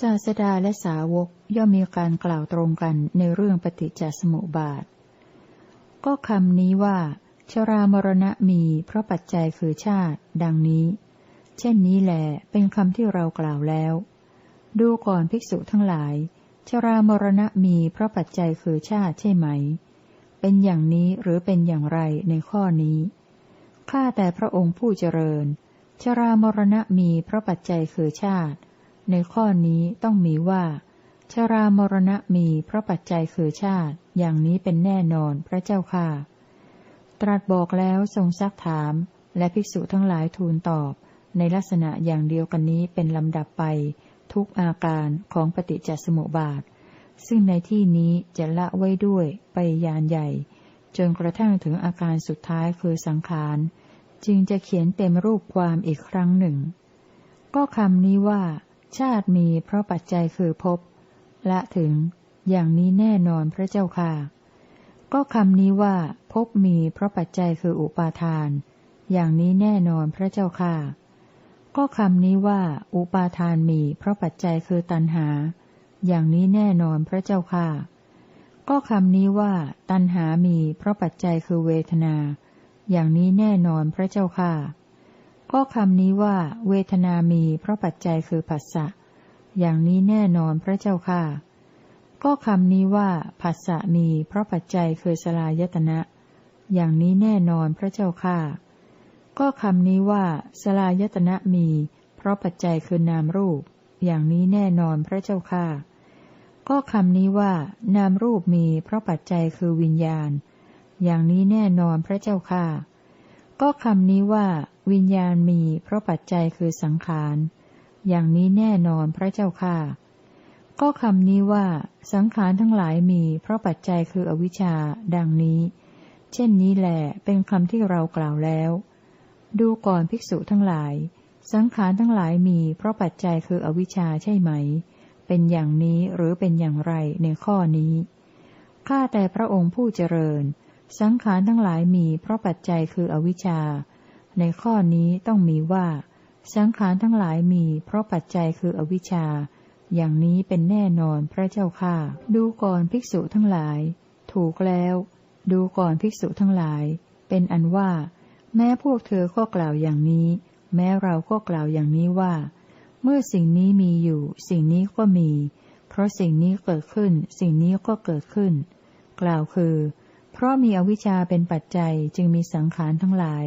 ศาสดาและสาวกย่อมมีการกล่าวตรงกันในเรื่องปฏิจจสมุปบาท ก็คำนี้ว่า ชรามรณะมีเพราะปัจจัยคือชาติ ดังนี้ เช่นนี้แหลเป็นคำที่เรากล่าวแล้ว ดูก่อนภิกษุทั้งหลาย ชรามรณะมีเพราะปัจจัยคือชาติใช่ไหม เป็นอย่างนี้หรือเป็นอย่างไรในข้อนี้ ข้าแต่พระองค์ผู้เจริญ ชรามรณะมีเพราะปัจจัยคือชาติ ในข้อนี้ต้องมีว่าชรามรณะมีเพราะปัจจัยคือชาติ อย่างนี้เป็นแน่นอนพระเจ้าค่ะ ตรัสบอกแล้วทรงซักถาม และภิกษุทั้งหลายทูลตอบ ในลักษณะอย่างเดียวกันนี้เป็นลำดับไป ทุกอาการของปฏิจจสมุปบาท ซึ่งในที่นี้จะละไว้ด้วยไปยานใหญ่ จนกระทั่งถึงอาการสุดท้ายคือสังขาร จึงจะเขียนเต็มรูปความอีกครั้งหนึ่ง ก็คำนี้ว่า ชาติมีเพราะปัจจัยคือภพละถึง อย่างนี้แน่นอนพระเจ้าค่ะ ก็คำนี้ว่าภพมีเพราะปัจจัยคืออุปาทาน อย่างนี้แน่นอนพระเจ้าค่ะ ก็คำนี้ว่า อุปาทานมีเพราะปัจจัยคือตัณหา อย่างนี้แน่นอนพระเจ้าค่ะ ก็คำนี้ว่า ตัณหามีเพราะปัจจัยคือเวทนา อย่างนี้แน่นอนพระเจ้าค่ะ ก็คำนี้ว่า เวทนามีเพราะปัจจัยคือผัสสะ อย่างนี้แน่นอนพระเจ้าค่ะ ก็คำนี้ว่าผัสสะมีเพราะปัจจัยคือสลายตนะ อย่างนี้แน่นอนพระเจ้าค่ะ ก็คำนี้ว่าสลายตนะมี เพราะปัจจัยคือนามรูป อย่างนี้แน่นอนพระเจ้าค่ะ ก็คำนี้ว่า นามรูปมีเพราะปัจจัยคือวิญญาณ อย่างนี้แน่นอนพระเจ้าค่ะก็คำนี้ว่า วิญญาณมีเพราะปัจจัยคือสังขาร อย่างนี้แน่นอนพระเจ้าค่ะ ก็คำนี้ว่า สังขารทั้งหลายมี เพราะปัจจัยคืออวิชชา ดังนี้ เช่นนี้แหละเป็นคำที่เรากล่าวแล้ว ดูก่อนภิกษุทั้งหลาย สังขารทั้งหลายมี เพราะปัจจัยคืออวิชชาใช่ไหม เป็นอย่างนี้หรือเป็นอย่างไรในข้อนี้ข้าแต่พระองค์ผู้เจริญ สังขารทั้งหลายมี เพราะปัจจัยคืออวิชชา ในข้อนี้ต้องมีว่า สังขารทั้งหลายมี เพราะปัจจัยคืออวิชชา อย่างนี้เป็นแน่นอนพระเจ้าค่ะ ดูก่อนภิกษุทั้งหลาย ถูกแล้ว ดูก่อนภิกษุทั้งหลาย เป็นอันว่า แม้พวกเธอก็กล่าวอย่างนี้ แม้เราก็กล่าวอย่างนี้ว่า เมื่อสิ่งนี้มีอยู่ สิ่งนี้ก็มี เพราะสิ่งนี้เกิดขึ้น สิ่งนี้ก็เกิดขึ้น กล่าวคือ เพราะมีอวิชชาเป็นปัจจัยจึงมีสังขารทั้งหลาย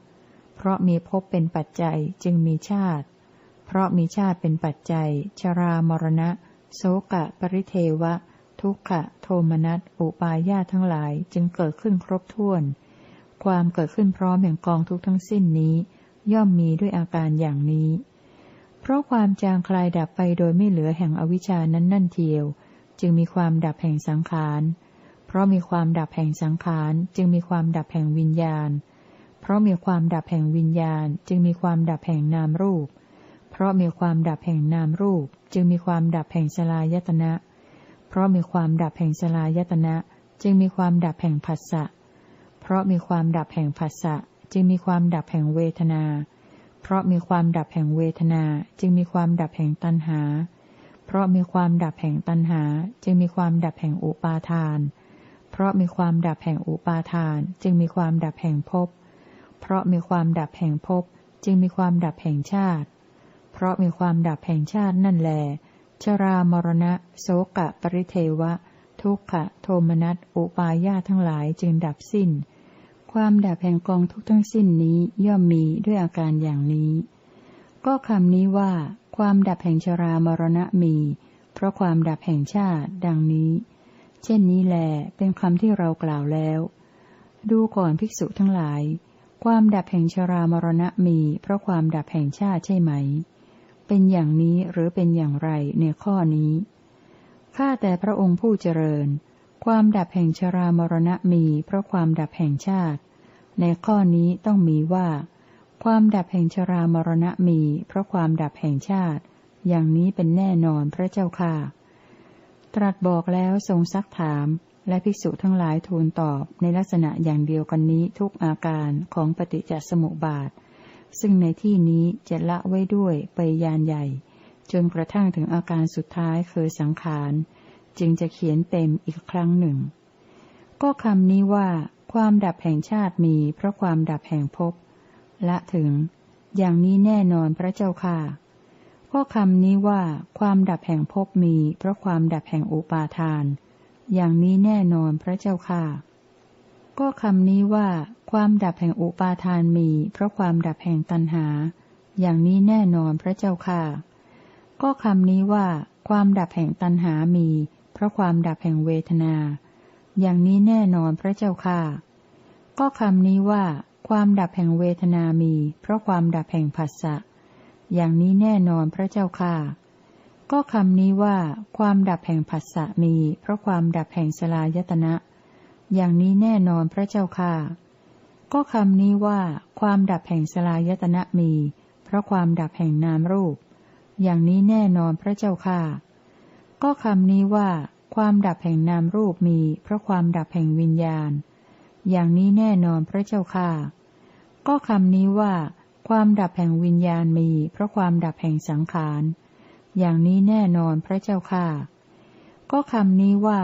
เพราะมีภพเป็นปัจจัยจึงมีชาติ เพราะมีชาติเป็นปัจจัย ชรามรณะ โสกะ ปริเทวะ ทุกขะ โทมนัส อุปาญาทั้งหลายจึงเกิดขึ้นครบถ้วน ความเกิดขึ้นพร้อมแห่งกองทุกทั้งสิ้นนี้ ย่อมมีด้วยอาการอย่างนี้ เพราะความจางคลายดับไปโดยไม่เหลือแห่งอวิชานั้นนั่นเทียว จึงมีความดับแห่งสังขาร เพราะมีความดับแห่งสังขารจึงมีความดับแห่งวิญญาณ เพราะมีความดับแห่งวิญญาณ จึงมีความดับแห่งนามรูป เพราะมีความดับแห่งนามรูป จึงมีความดับแห่งสลายตนะ เพราะมีความดับแห่งสลายตนะ จึงมีความดับแห่งผัสสะ เพราะมีความดับแห่งผัสสะ จึงมีความดับแห่งเวทนา เพราะมีความดับแห่งเวทนา จึงมีความดับแห่งตัณหา เพราะมีความดับแห่งตัณหา จึงมีความดับแห่งอุปาทาน เพราะมีความดับแห่งอุปาทาน จึงมีความดับแห่งภพ เพราะมีความดับแห่งภพจึงมีความดับแห่งชาติ เพราะมีความดับแห่งชาตินั่นแล ชรามรณะ โสกะปริเทวะ ทุกขะ โทมนัส อุปายาทั้งหลายจึงดับสิ้น ความดับแห่งกองทุกทั้งสิ้นนี้ย่อมมีด้วยอาการอย่างนี้ ก็คำนี้ว่า ความดับแห่งชรามรณะมี เพราะความดับแห่งชาติ ดังนี้ เช่นนี้แล เป็นคำที่เรากล่าวแล้ว ดูก่อนภิกษุทั้งหลาย ความดับแห่งชรามรณะมีเพราะความดับแห่งชาติใช่ไหม เป็นอย่างนี้หรือเป็นอย่างไรในข้อนี้ ข้าแต่พระองค์ผู้เจริญ ความดับแห่งชรามรณะมีเพราะความดับแห่งชาติ ในข้อนี้ต้องมีว่า ความดับแห่งชรามรณะมีเพราะความดับแห่งชาติ อย่างนี้เป็นแน่นอนพระเจ้าค่ะ ตรัสบอกแล้วทรงซักถาม และภิกษุทั้งหลายทูลตอบในลักษณะอย่างเดียวกันนี้ทุกอาการของปฏิจจสมุปบาท ซึ่งในที่นี้จะละไว้ด้วยไปยานใหญ่ จนกระทั่งถึงอาการสุดท้ายคือสังขาร จึงจะเขียนเต็มอีกครั้งหนึ่ง ก็คำนี้ว่า ความดับแห่งชาติมีเพราะความดับแห่งภพละถึง อย่างนี้แน่นอนพระเจ้าค่ะก็คำนี้ว่า ความดับแห่งภพมี เพราะความดับแห่งอุปาทาน อย่างนี้แน่นอนพระเจ้าค่ะ ก็คำนี้ว่า ความดับแห่งอุปาทานมี เพราะความดับแห่งตัณหา อย่างนี้แน่นอนพระเจ้าค่ะ ก็คำนี้ว่า ความดับแห่งตัณหามี เพราะความดับแห่งเวทนา อย่างนี้แน่นอนพระเจ้าค่ะ ก็คำนี้ว่า ความดับแห่งเวทนามี เพราะความดับแห่งผัสสะอย่างนี้แน่นอนพระเจ้าค่ะ ก็คำนี้ว่า ความดับแห่งผัสสะมี เพราะความดับแห่งสลายตนะ อย่างนี้แน่นอนพระเจ้าค่ะ ก็คำนี้ว่า ความดับแห่งสลายตนะมี เพราะความดับแห่งนามรูป อย่างนี้แน่นอนพระเจ้าค่ะ ก็คำนี้ว่า ความดับแห่งนามรูปมี เพราะความดับแห่งวิญญาณ อย่างนี้แน่นอนพระเจ้าค่ะ ก็คำนี้ว่า ความดับแห่งวิญญาณมี เพราะความดับแห่งสังขาร อย่างนี้แน่นอนพระเจ้าค่ะ ก็คำนี้ว่า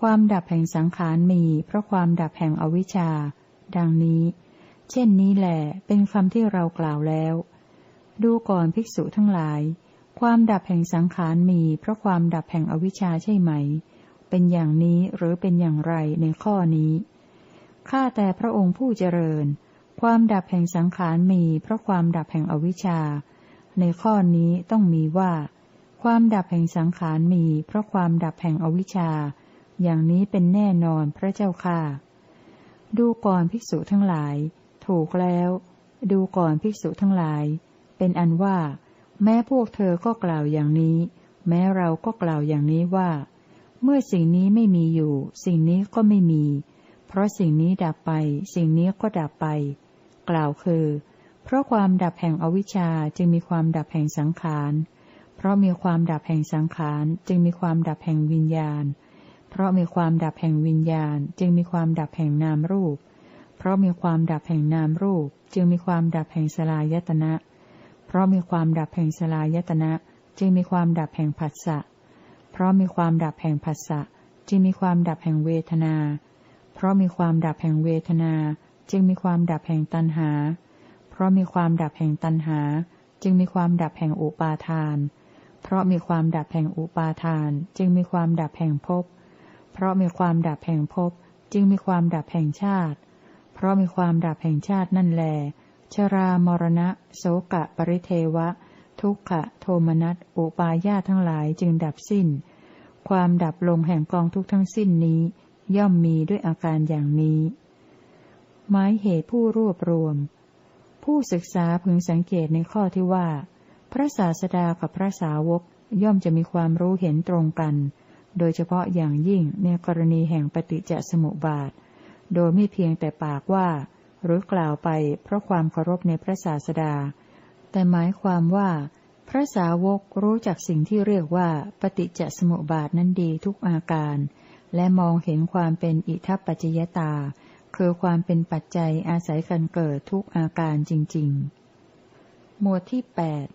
ความดับแห่งสังขารมี เพราะความดับแห่งอวิชชา ดังนี้ เช่นนี้แหละเป็นคำที่เรากล่าวแล้ว ดูก่อนภิกษุทั้งหลาย ความดับแห่งสังขารมี เพราะความดับแห่งอวิชชาใช่ไหม เป็นอย่างนี้หรือเป็นอย่างไรในข้อนี้ ข้าแต่พระองค์ผู้เจริญ ความดับแห่งสังขารมี เพราะความดับแห่งอวิชชา ในข้อนี้ต้องมีว่า ความดับแห่งสังขารมี เพราะความดับแห่งอวิชชา อย่างนี้เป็นแน่นอนพระเจ้าค่ะ ดูก่อนภิกษุทั้งหลาย ถูกแล้ว ดูก่อนภิกษุทั้งหลาย เป็นอันว่า แม้พวกเธอก็กล่าวอย่างนี้ แม้เราก็กล่าวอย่างนี้ว่า เมื่อสิ่งนี้ไม่มีอยู่ สิ่งนี้ก็ไม่มี เพราะสิ่งนี้ดับไป สิ่งนี้ก็ดับไป กล่าวคือ เพราะความดับแห่งอวิชชาจึงมีความดับแห่งสังขาร ราะมีความดับแห่งสังขารจึงมีความดับแห่งวิญญาณ เพราะมีความดับแห่งวิญญาณ จึงมีความดับแห่งนามรูป เพราะมีความดับแห่งนามรูป จึงมีความดับแห่งสลายตนะ เพราะมีความดับแห่งสลายตนะ จึงมีความดับแห่งผัสสะ เพราะมีความดับแห่งผัสสะจึงมีความดับแห่งเวทนา เพราะมีความดับแห่งเวทนา จึงมีความดับแห่งตัณหา เพราะมีความดับแห่งตัณหา จึงมีความดับแห่งอุปาทานเพราะมีความดับแห่งอุปาทาน จึงมีความดับแห่งภพ เพราะมีความดับแห่งภพ จึงมีความดับแห่งชาติ เพราะมีความดับแห่งชาตินั่นแล ชรามรณะ โสกะปริเทวะ ทุกขะโทมนัสอุปาญาตทั้งหลายจึงดับสิ้น ความดับลงแห่งกองทุกทั้งสิ้นนี้ ย่อมมีด้วยอาการอย่างนี้ หมายเหตุผู้รวบรวม ผู้ศึกษาพึงสังเกตในข้อที่ว่า พระศาสดากับพระสาวกย่อมจะมีความรู้เห็นตรงกัน โดยเฉพาะอย่างยิ่งในกรณีแห่งปฏิจจสมุปบาท โดยไม่เพียงแต่ปากว่า หรือกล่าวไปเพราะความเคารพในพระศาสดา แต่หมายความว่า พระสาวกรู้จักสิ่งที่เรียกว่าปฏิจจสมุปบาทนั้นดีทุกอาการ และมองเห็นความเป็นอิทัปปัจจยตา คือความเป็นปัจจัยอาศัยกันเกิดทุกอาการจริง ๆ หมวดที่แปด